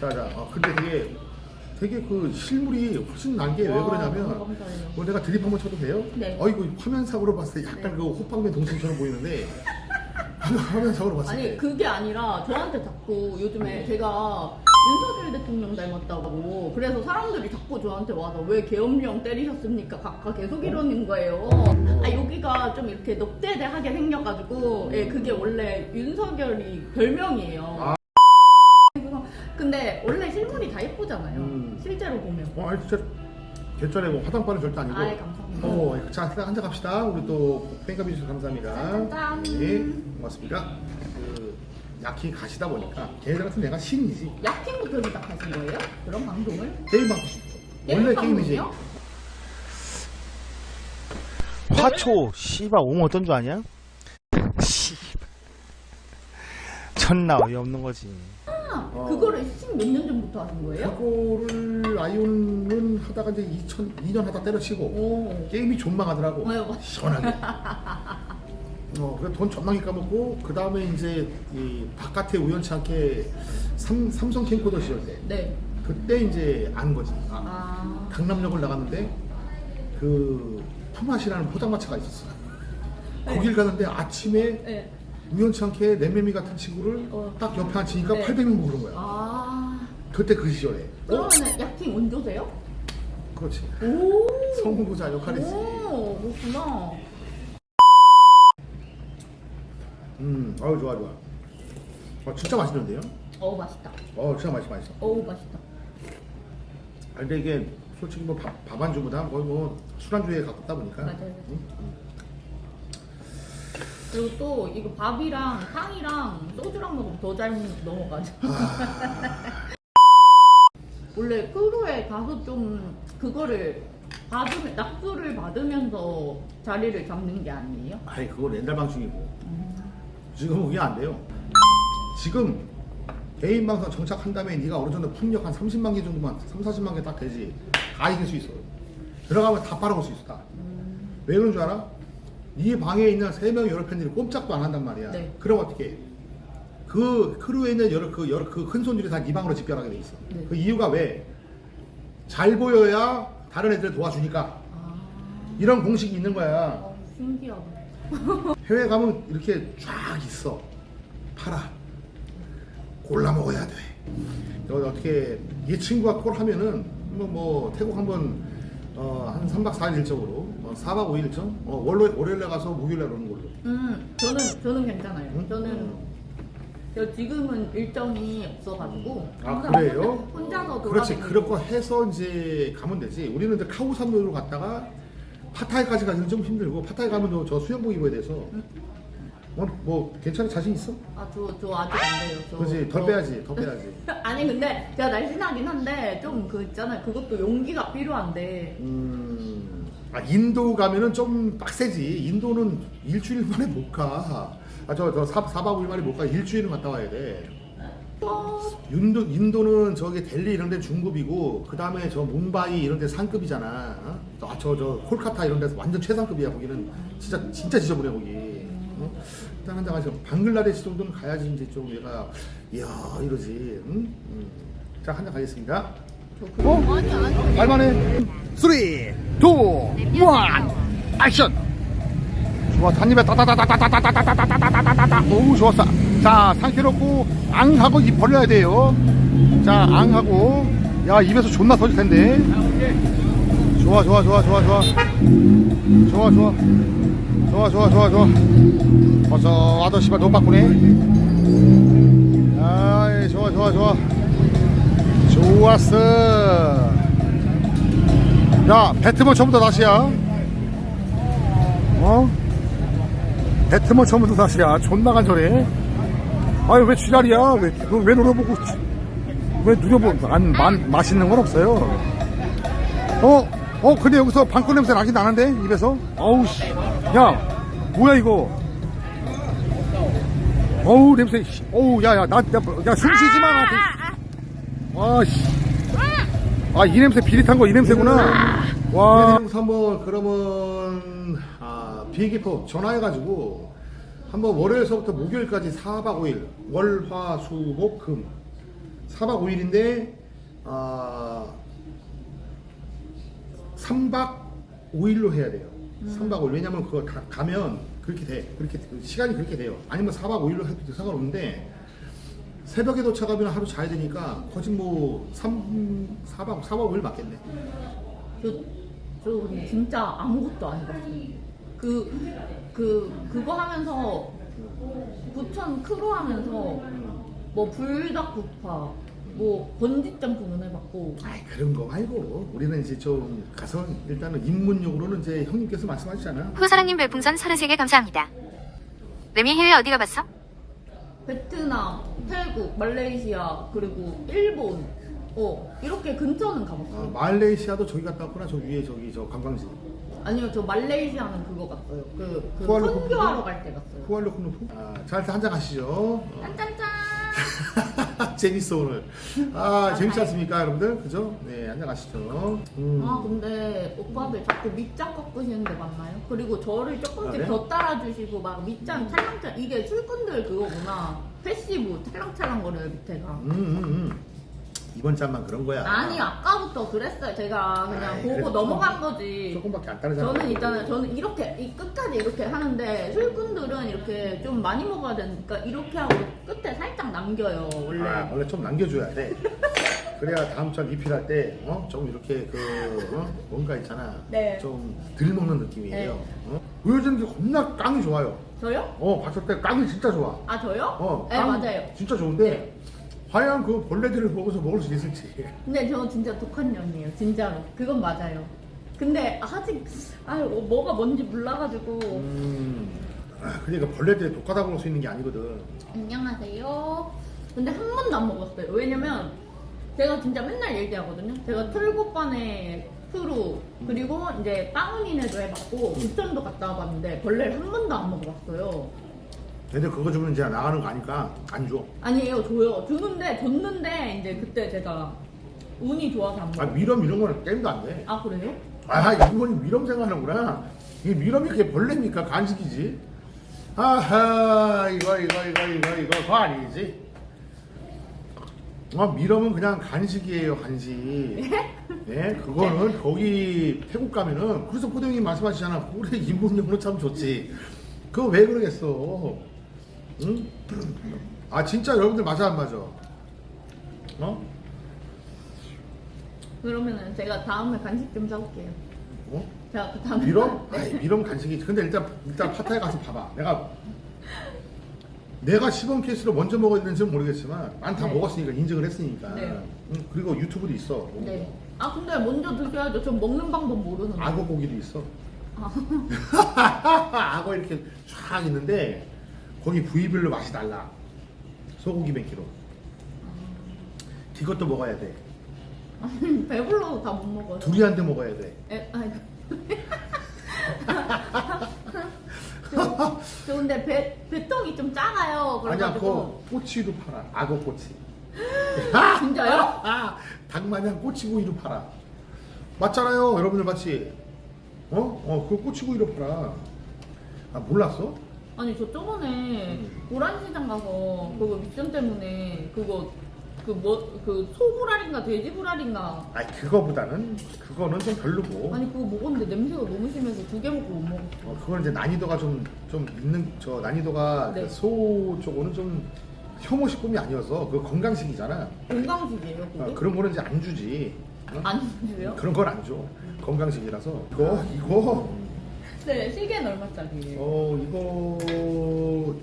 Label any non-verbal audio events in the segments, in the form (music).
자자. 어, 근데 되게 되게 그 실물이 훨씬 난 게 왜 와, 그러냐면 감사해요. 뭐 내가 드립 한번 쳐도 돼요? 네. 어이구 화면상으로 봤을 때 약간 그 호빵맨 동생처럼 보이는데 화면상으로 봤을 때 아니 그게 아니라 저한테 자꾸 요즘에 제가 윤석열 대통령 닮았다고 그래서 사람들이 자꾸 저한테 와서 왜 계엄령 때리셨습니까? 각각 계속 이러는 거예요. 아 여기가 좀 이렇게 넉대대하게 생겨가지고 예 그게 원래 윤석열이 별명이에요. 아. 근데 원래 실물이 다 예쁘잖아요. 음. 실제로 보면. 어, 아니 진짜 개쩔에 뭐 화장빨은 절대 아니고. 아이, 감사합니다. 어, 자, 일단 한잔 갑시다. 우리 또 팬카비 주셔서 감사합니다. 짠. 네, 고맙습니다. 그 약히 가시다 보니까 걔네들 같은 내가 신이지. 야킹부터 시작하신 거예요? 그런 방송을? 게임 방송. 원래 게임이지. 방송이요? 화초 씨발 옹 어떤 줄 아냐? 씨발 존나 어이없는 거지 아, 어. 그거를 몇년 전부터 하신 거예요? 그거를 아이온은 하다가 이제 2002년 하다 때려치고 오. 게임이 존망하더라고. 네, 맞- 시원하게. (laughs) 어, 그래 돈 존나게 까먹고 그 다음에 이제 이 바깥에 우연치 않게 삼, 삼성 캠코더 시절 때 네. 그때 이제 안 거지. 아, 아. 강남역을 나갔는데 그 푸맛이라는 포장마차가 있었어. 거길 가는데 아침에 네. 우연치 않게 내매미 같은 친구를 어. 딱 옆에 앉히니까 네. 800명 부른 거야. 아. 그때 그 시절에. 어? 그러면은 야킹 원조세요? 그렇지. 오. 성공부자 역할이지. 오, 그렇구나. 음, 아유 좋아 좋아. 어, 진짜 맛있는데요? 어우, 맛있다. 어, 진짜 맛있어 맛있어. 어우, 맛있다. 아, 근데 이게 솔직히 뭐 밥, 밥 안주보다 거의 뭐 술안주에 가깝다 보니까. 맞아요. 응? 그리고 또 이거 밥이랑 탕이랑 소주랑 먹으면 더 잘 넘어가죠. (laughs) 원래 크루에 가서 좀 그거를 받으면 낙수를 받으면서 자리를 잡는 게 아니에요? 아이 그거 옛날 방식이고 지금 그게 안 돼요. 지금 개인 방송 정착한 다음에 네가 어느 정도 풍력 한 30만 개 정도만 3, 40만 개 딱 되지 다 이길 수 있어. 들어가면 다 빨아볼 수 있어 다. 왜 그런 줄 알아? 네 방에 있는 세 명의 여러 팬들이 꼼짝도 안 한단 말이야. 네. 그럼 어떻게? 해? 그 크루에 있는 여러 그 여러 그 큰 손들이 다네 방으로 집결하게 돼 있어. 네. 그 이유가 왜? 잘 보여야 다른 애들 도와주니까 아, 이런 공식이 있는 거야. 어, 신기하다. (laughs) 해외 가면 이렇게 쫙 있어. 팔아. 골라 먹어야 돼. 너 어떻게 얘 친구가 콜 하면은 뭐, 뭐 태국 한번 어, 한 3박 4일 일정으로 어, 4박 5일 일정 어, 월요일 월요일에 가서 목요일에 오는 걸로. 음, 저는 저는 괜찮아요. 응? 저는 저 지금은 일정이 없어가지고 아 항상 그래요? 혼자, 서 그렇지 돌아다니고. 거 해서 이제 가면 되지. 우리는 이제 카오산로로 갔다가 파타이까지 가기는 좀 힘들고 파타이 가면 너저 수영복 입어야 돼서 어, 뭐 괜찮아 자신 있어? 아, 저, 저 아직 안 돼요. 저, 그렇지 덜 저- 빼야지 더 (laughs) 빼야지. 아니 근데 제가 날씬하긴 한데 좀 그 있잖아요. 그것도 용기가 필요한데. 음, 아, 인도 가면은 좀 빡세지. 인도는 일주일 만에 못 가. 아, 저, 저 4, 4박 5일 만에 못 가. 일주일은 갔다 와야 돼. 어, 인도, 인도는 저기 델리 이런 데 중급이고, 그 다음에 저 뭄바이 이런 데 상급이잖아. 어? 아, 저, 저 콜카타 이런 데서 완전 최상급이야. 거기는 진짜, 진짜 지저분해, 거기. 어? 일단 한장 가서 방글라데시 정도는 가야지 이제 좀 얘가, 이야, 이러지. 응? 음. 자, 한 잔 가겠습니다. 아니. 갈만해. 3, 2, 1, 액션! 좋아, 한 입에 따다다다다다다다다다다다다다다. 오우, 좋았어. 자, 상태 놓고, 앙하고 입 벌려야 돼요. 자, 앙하고. 야, 입에서 존나 터질 텐데. 좋아, 좋아, 좋아, 좋아, 좋아. 좋아, 좋아. 좋아, 좋아, 좋아, 좋아. 어서, 아저씨가 너무 바꾸네. 아이, 좋아, 좋아, 좋아. 좋았어. 야, 배트먼 처음부터 다시야. 어? 배트먼 처음부터 다시야. 존나 간절해. 아유, 왜 지랄이야? 왜, 너왜 노려보고, 지- 왜 누려보고, 안, 만, 맛있는 건 없어요. 어? 어, 근데 여기서 방구 냄새 나긴 나는데? 입에서? 어우, 씨. 야, 뭐야, 이거? 어우, 냄새, 씨. 어우, 야, 야, 나, 야, 야, 숨 쉬지 마, 나한테. 아, 씨. 아, 이 냄새 비릿한 거 이 냄새구나. 와. 한번 그러면 아, 비행기표 전화해가지고 한번 월요일서부터 목요일까지 4박 5일 월, 화, 수, 목, 금 4박 5일인데 아 3박 5일로 해야 돼요. 3박 5일 왜냐면 그거 가, 가면 그렇게 돼. 그렇게 돼. 시간이 그렇게 돼요. 아니면 4박 5일로 해도 상관없는데 새벽에 도착하면 하루 자야 되니까 거진 뭐 3, 4박 4박 5일 맞겠네. 저, 저 근데 진짜 아무것도 안 해봤어요. 그, 그, 그거 하면서, 부천 크루 하면서, 뭐, 불닭국파, 뭐, 번지점프는 해봤고, 아이 그런 거 말고 우리는 이제 좀 가서 일단은 입문용으로는 이제 형님께서 말씀하시잖아. 후사랑님 별풍선 33개 감사합니다. 레미 해외 어디 가봤어? 베트남, 태국, 말레이시아, 그리고 일본, 어, 이렇게 근처는 아, 가봤어요. 말레이시아도 저기 갔다 왔구나. 저 위에 저기 저 관광지. 아니요, 저 말레이시아는 그거 갔어요. 그, 그 쿠알라룸푸르? 선교하러 갈 때 갔어요. 쿠알라룸푸르. 아, 자 일단 한잔 가시죠. 짠짠짠! (laughs) 재밌어 오늘. 아 재밌지 않습니까 여러분들? 그죠? 네 가시죠. 음. 아 근데 오빠들 자꾸 밑장 꺾으시는데 맞나요? 그리고 저를 조금씩 아, 네? 더 따라주시고 막 밑장 찰랑찰랑 이게 술꾼들 그거구나 패시브 찰랑찰랑 거려요 밑에가 음, 음, 음. 이번 짠만 그런 거야. 아니 아까부터 그랬어요 제가 그냥 아이, 보고 그래도 넘어간 거지 조금밖에 안 따르잖아. 저는 있잖아요 저는 이렇게 이 끝까지 이렇게 하는데 술꾼들은 이렇게 좀 많이 먹어야 되니까 이렇게 하고 끝에 살짝 남겨요 원래 아, 원래 좀 남겨줘야 돼. 그래야 다음 절 리필할 때, 어? 좀 이렇게 그, 어? 뭔가 있잖아. 네. 좀 덜 먹는 느낌이에요. 네. 어? 보여주는 게 겁나 깡이 좋아요. 저요? 어, 봤을 때 깡이 진짜 좋아. 아 저요? 어, 네 깡 맞아요 진짜 좋은데, 과연 그 벌레들을 먹어서 먹을 수 있을지. 근데 저 진짜 독한 년이에요, 진짜로. 그건 맞아요. 근데 아직 아 뭐가 뭔지 몰라가지고. 음, 아, 그러니까 벌레들이 독하다고 볼 수 있는 게 아니거든. 안녕하세요. 근데 한 번도 안 먹었어요. 왜냐면 제가 진짜 맨날 얘기하거든요. 제가 틀고반에 크루 그리고 이제 빵은이네도 해봤고 부천도 갔다 와봤는데 벌레를 한 번도 안 먹어봤어요. 걔들 그거 주면 이제 나가는 거 아니까 안 줘. 아니에요, 줘요. 주는데 줬는데 이제 그때 제가 운이 좋아서 안 아, 먹어요. 미럼 이런 거는 게임도 안 돼. 아 그래요? 아, 이분이 미럼 생각하는구나. 이게 미럼이 그게 벌레입니까? 간식이지. 아하, 이거, 이거, 이거, 이거, 이거, 그거 아니지. 아, 미럼은 그냥 간식이에요, 간식. 네, 그거는 거기 태국 가면은, 그래서 포동님 말씀하시잖아. 그래, 인문용으로 (laughs) 참 좋지. 그거 왜 그러겠어. 응? 아, 진짜 여러분들 맞아, 안 맞아? 어? 그러면은 제가 다음에 간식 좀 사올게요. 어? 제가 그 다음에 미럼? (laughs) 네. 아이, 미럼 간식이 근데 일단 일단 파타에 가서 봐봐 내가 내가 시범 케이스로 먼저 먹어야 되는지는 모르겠지만 난 다 네. 먹었으니까 인증을 했으니까 네. 응, 그리고 유튜브도 있어 네. 아 근데 먼저 드셔야죠. 전 먹는 방법 모르는데. 악어 고기도 있어 아. (laughs) 악어 이렇게 쫙 있는데 거기 부위별로 맛이 달라 소고기 100kg 이것도 먹어야 돼 아니, 배불러서 다 못 먹어요. 두리안도 먹어야 돼 에, 아니. 저, 저 근데 배, 배통이 좀 작아요. 아니야 그래가지고. 그 꼬치도 팔아 악어 꼬치 (laughs) 진짜요? 아, (laughs) 닭마냥 꼬치구이로 팔아. 맞잖아요, 여러분들 맞지? 어? 어, 그 꼬치구이로 팔아. 아, 몰랐어? 아니 저 저번에 고란시장 가서 그거 미션 때문에 그거 그 뭐 그 소불알인가 돼지불알인가 아니, 그거보다는, 그거는 좀 별로고. 아니 그거 먹었는데 냄새가 너무 심해서 두 개 먹고 못 먹었어. 어, 그거는 이제 난이도가 좀, 좀 있는, 저 난이도가 네. 그소 쪽으로는 좀 혐오식품이 아니어서 그거 건강식이잖아. 건강식이에요 그게? 어, 그런 거는 이제 안 주지. 어? 안 줘요? 그런 건안 줘. 건강식이라서. 이거, 이거, 네 시계는 얼마짜리예요? 어, 이거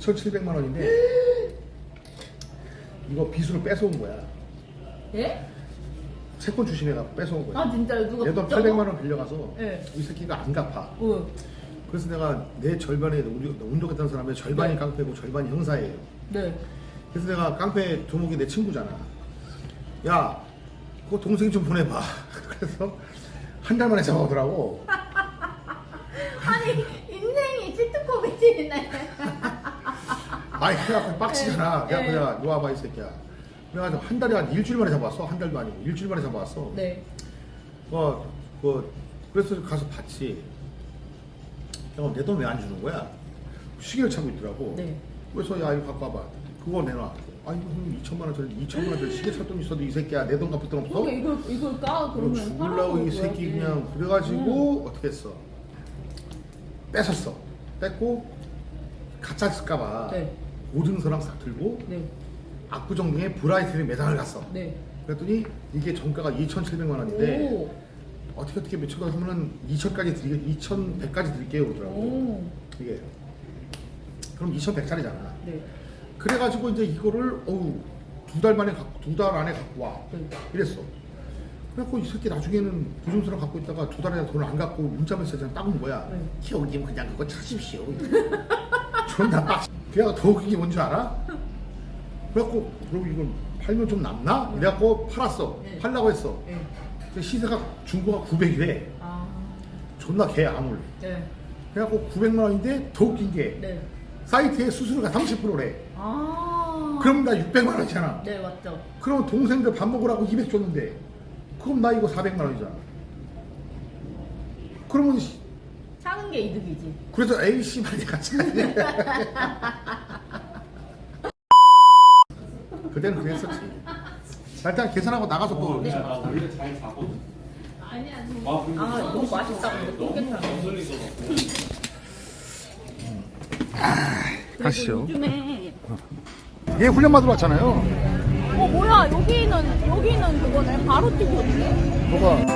2,700만 원인데 (gasps) 이거 빚으로 뺏어온 거야. 예? 채권 주신 애가 뺏어온 거야. 아 진짜요? 누가 붙잡아? 800만 원 빌려가서 네. 이 새끼가 안 갚아. 어. 그래서 내가 내 절반에 우리 운동했던 사람의 절반이 네. 깡패고 절반이 형사예요. 네. 그래서 내가 깡패 두목이 내 친구잖아. 야, 그거 동생 좀 보내봐. (laughs) 그래서 한 달 만에 잡아오더라고. (laughs) 아니 인생이 치트코미치네. 아이 그래갖고 빡치잖아. 네. 야 그냥 너 와봐 이 새끼야. 그래가지고 한 달에 한 일주일 만에 잡아왔어. 한 달도 아니고 일주일 만에 잡아왔어. 네. 어, 그 그래서 가서 봤지. 형 내 돈 왜 안 주는 거야? 시계를 차고 있더라고. 네. 그래서 야 이거 갖고 와봐. 그거 내놔. 아이고 형님 2천만 원짜리 2천만 원짜리 시계 살돈 있어도 이 새끼야 내 돈 갚을 돈 없어? 그러게 이걸 이걸 까 이거 그러면 죽을라고 이 새끼 그냥 그래가지고 어떻게 했어? 뺏었어. 뺏고 가짜 쓸까봐 네. 보증서랑 싹 들고 네. 압구정동에 브라이트리 매장을 갔어. 네. 그랬더니 이게 정가가 2,700만 원인데 오. 어떻게 어떻게 몇천 원 하면은 2천까지 드리게 2,100까지 드릴게요 그러더라고. 오. 이게 그럼 2,100짜리잖아. 네. 그래가지고 이제 이거를 어우 두 달 만에 두달 안에 갖고 와 네. 이랬어. 그래갖고 이 새끼 나중에는 보증서를 갖고 있다가 두 달에 돈을 안 갖고 문자 메시지를 따온 거야. 네. 형님 그냥 그거 찾으십시오. (laughs) 존나 빡. 걔가 더 웃긴 게 뭔지 알아? 그래갖고 그럼 이걸 팔면 좀 남나? 이래갖고 팔았어. 네. 팔라고 했어. 네. 근데 시세가 중고가 900이래. 아. 존나 개 아물. 네. 그래갖고 900만 원인데 더 웃긴 게 네. 사이트에 수수료가 30%래. 아. 그럼 나 600만 원이잖아. 네 맞죠. 그럼 동생들 밥 먹으라고 200 줬는데 그럼 나 이거 400만 원이잖아. 그러면 씨, 사는 게 이득이지. 그래서 A씨 말이 같이 가네. (laughs) 그때는 그랬었지. 자, 일단 계산하고 나가서 또 네. 나 원래 잘 자거든. 아 너무 맛있다고 똥개탕. 가시죠. 요즘에 얘 훈련 받으러 왔잖아요. 어 뭐야 여기는 여기는 그거네 바로 튀겨네. 뭐가